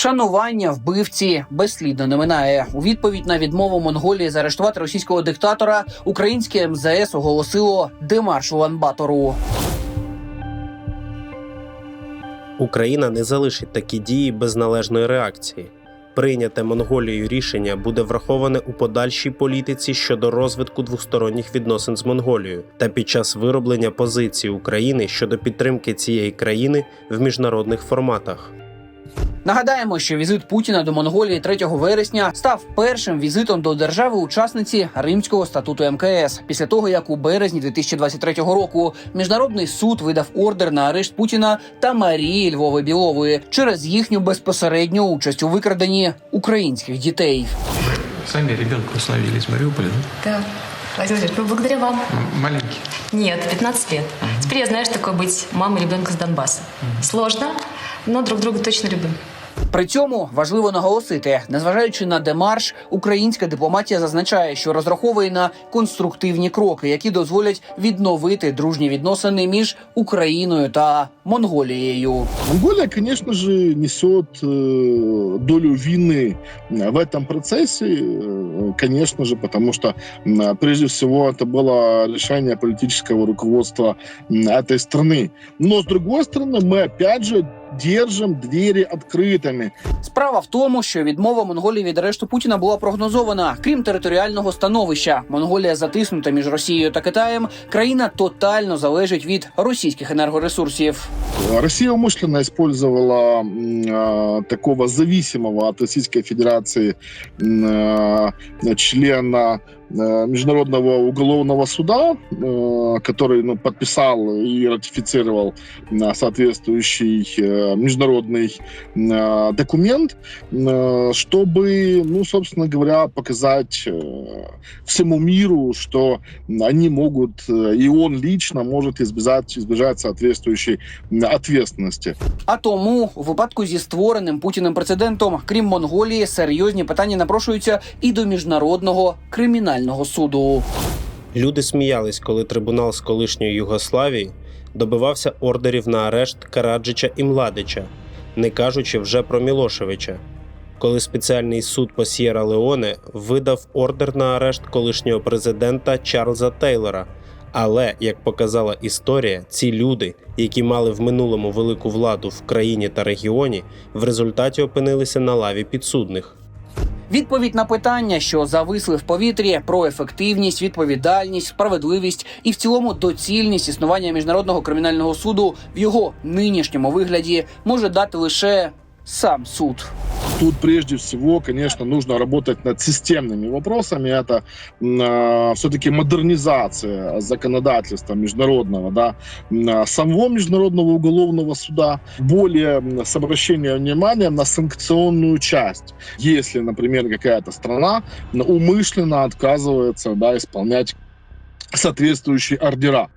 Вшанування вбивці безслідно не минає. У відповідь на відмову Монголії заарештувати російського диктатора українське МЗС оголосило демарш Улан-Батору. Україна не залишить такі дії без належної реакції. Прийняте Монголією рішення буде враховане у подальшій політиці щодо розвитку двосторонніх відносин з Монголією та під час вироблення позиції України щодо підтримки цієї країни в міжнародних форматах. Нагадаємо, що візит Путіна до Монголії 3 вересня став першим візитом до держави-учасниці Римського статуту МКС після того, як у березні 2023 року міжнародний суд видав ордер на арешт Путіна та Марії Львови Білової через їхню безпосередню участь у викраденні українських дітей. Сами ребенка установили из Мариуполя, да? Да. Владимир Владимирович, ну благодаря вам. Маленький. Нет, 15 лет. Теперь я знаю, что такое быть мамой ребенка с Донбасса. Сложно, но друг друга точно любим. При цьому важливо наголосити, незважаючи на демарш, українська дипломатія зазначає, що розраховує на конструктивні кроки, які дозволять відновити дружні відносини між Україною та Монголією. Монголия, конечно же, несет э, долю вины в этом процессе, э, конечно же, потому что, м, прежде всего, это было решение политического руководства м, этой страны. Но, с другой стороны, мы, опять же, держим двери открытыми. Справа в тому, що відмова Монголії від арешту Путіна була прогнозована. Крім територіального становища, Монголія затиснута між Росією та Китаєм. Країна тотально залежить від російських енергоресурсів. Россия умышленно использовала м, а, такого зависимого от Российской Федерации м, а, члена э, Международного уголовного суда, э, который ну, подписал и ратифицировал э, соответствующий э, международный э, документ, э, чтобы, ну, собственно говоря, показать э, всему миру, что они могут, э, и он лично может избежать, избежать соответствующей м, ответственности. А тому, у випадку зі створеним путіним прецедентом, крім Монголії, серйозні питання напрошуються і до міжнародного кримінального суду. Люди сміялись, коли трибунал з колишньої Югославії добивався ордерів на арешт Караджича і Младича, не кажучи вже про Мілошевича. Коли спеціальний суд по Сєра Леоне видав ордер на арешт колишнього президента Чарльза Тейлора. Але, як показала історія, ці люди, які мали в минулому велику владу в країні та регіоні, в результаті опинилися на лаві підсудних. Відповідь на питання, що зависли в повітрі про ефективність, відповідальність, справедливість і в цілому доцільність існування міжнародного кримінального суду в його нинішньому вигляді може дати лише сам суд. Тут прежде всего, конечно, нужно работать над системными вопросами. Это все-таки модернизация законодательства международного, да, а, самого международного уголовного суда, более с обращением внимания на санкционную часть. Если, например, какая-то страна умышленно отказывается да, исполнять соответствующие ордера.